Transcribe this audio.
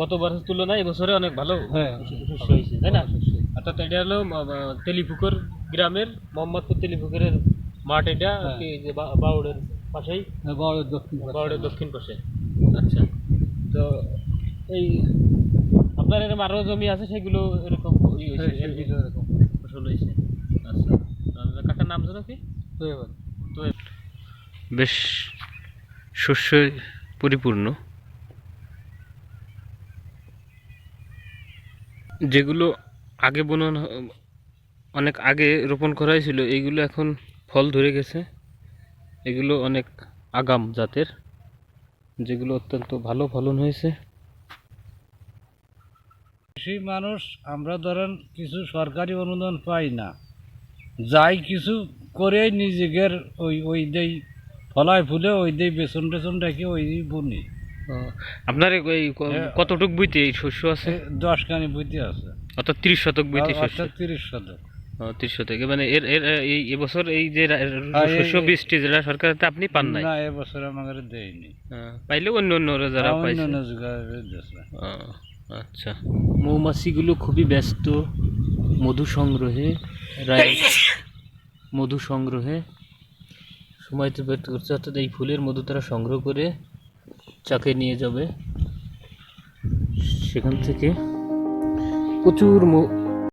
গত বছর তুলনায় এবছরে অনেক ভালো হ্যাঁ। শস্য হয়েছে তাই না? অর্থাৎ এটা হলো তেলিপুকুর গ্রামের মোহাম্মদপুর তেলিপুকুরের মাঠ এটা হ্যাঁ। কি যে বাউড়ের পাশেই। দক্ষিণ বাউড়ের দক্ষিণ পাশে। আচ্ছা তো এই আপনার এরকম আরও জমি আছে সেগুলো এরকম হ্যাঁ, এরকম। ফসল হয়েছে। আচ্ছা কাকার নাম জানো কি? তো বেশ শস্য পরিপূর্ণ। যেগুলো আগে বুনন, অনেক আগে রোপণ করা হয়েছিল, এইগুলো এখন ফল ধরে গেছে। এগুলো অনেক আগাম জাতের, যেগুলো অত্যন্ত ভালো ফলন হয়েছে। কৃষি মানুষ, আমরা ধরেন কিছু সরকারি অনুদান পাই না। যাই কিছু করেই নিজেদের ওই ওই দেই ফলায় ফুলে ওই দেই বেসন টেসন রেখে ওই বুনি। আপনার এই হ্যাঁ। কতটুক বইতে এই শস্য আছে? দশ কানি বুঝতে আছে। অর্থাৎ তিরিশ শতক বইতে শস্য। অর্থাৎ তিরিশ শতক। তিরিশ শতক। মানে এর এর এই এবছর এই যে শস্য বৃষ্টি যেটা সরকার আপনি পান নাই? না এবছর আমাদের দেয়নি। হ্যাঁ, পাইলে অন্য অন্যরা যারা অন্য পাইছে। অন্য আচ্ছা। মৌমাছিগুলো খুবই ব্যস্ত। মধু সংগ্রহে রায় মধু সংগ্রহে। সময় তো ব্যক্ত করছে। অর্থাৎ এই ফুলের মধু তারা সংগ্রহ করে চাকে নিয়ে যাবে। সেখান থেকে প্রচুর